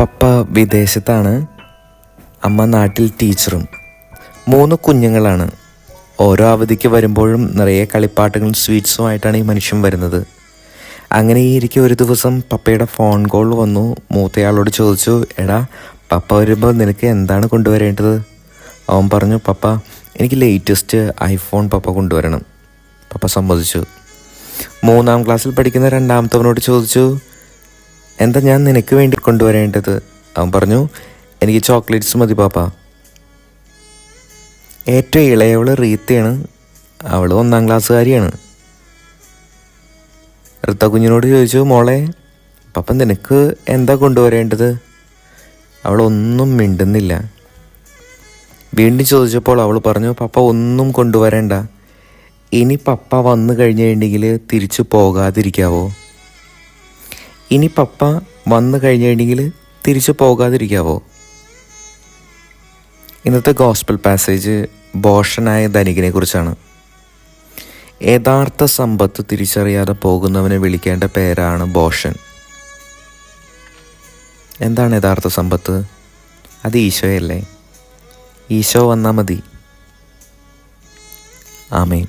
പപ്പ വിദേശത്താണ്. അമ്മ നാട്ടിൽ ടീച്ചറും. മൂന്ന് കുഞ്ഞുങ്ങളാണ്. ഓരോ അവധിക്ക് വരുമ്പോഴും നിറയെ കളിപ്പാട്ടങ്ങളും സ്വീറ്റ്സുമായിട്ടാണ് ഈ മനുഷ്യൻ വരുന്നത്. അങ്ങനെ ഇരിക്കെ ഒരു ദിവസം പപ്പയുടെ ഫോൺ കോൾ വന്നു. മൂത്തയാളോട് ചോദിച്ചു എടാ പപ്പ വരുമ്പോൾ നിനക്ക് എന്താണ് കൊണ്ടുവരേണ്ടത്? അവൻ പറഞ്ഞു പപ്പ എനിക്ക് ലേറ്റസ്റ്റ് ഐഫോൺ പപ്പ കൊണ്ടുവരണം. പപ്പ സമ്മതിച്ചു. മൂന്നാം ക്ലാസ്സിൽ പഠിക്കുന്ന രണ്ടാമത്തവനോട് ചോദിച്ചു എന്താ ഞാൻ നിനക്ക് വേണ്ടി കൊണ്ടുവരേണ്ടത്? അവൻ പറഞ്ഞു എനിക്ക് ചോക്ലേറ്റ്സ് മതി പാപ്പ. ഏറ്റവും ഇളയവൾ റീത്തയാണ്. അവൾ ഒന്നാം ക്ലാസ്സുകാരിയാണ്. റിത്ത കുഞ്ഞിനോട് ചോദിച്ചു മോളെ പപ്പ നിനക്ക് എന്താ കൊണ്ടുവരേണ്ടത്? അവൾ ഒന്നും മിണ്ടുന്നില്ല. വീണ്ടും ചോദിച്ചപ്പോൾ അവൾ പറഞ്ഞു പപ്പ ഒന്നും കൊണ്ടുവരേണ്ട. ഇനി പപ്പ വന്നു കഴിഞ്ഞിട്ടുണ്ടെങ്കിൽ തിരിച്ചു പോകാതിരിക്കാവോ? ഇനി പപ്പ വന്നു കഴിഞ്ഞിട്ടുണ്ടെങ്കിൽ തിരിച്ചു പോകാതിരിക്കാവോ? ഇന്നത്തെ ഗോസ്പൽ പാസേജ് ബോഷനായ ധനികനെ കുറിച്ചാണ്. യഥാർത്ഥ സമ്പത്ത് തിരിച്ചറിയാതെ പോകുന്നവനെ വിളിക്കേണ്ട പേരാണ് ബോഷൻ എന്താണ് യഥാർത്ഥ സമ്പത്ത്? അത് ഈശോയല്ലേ. ഈശോ വന്നാൽ മതി. ആമേൻ.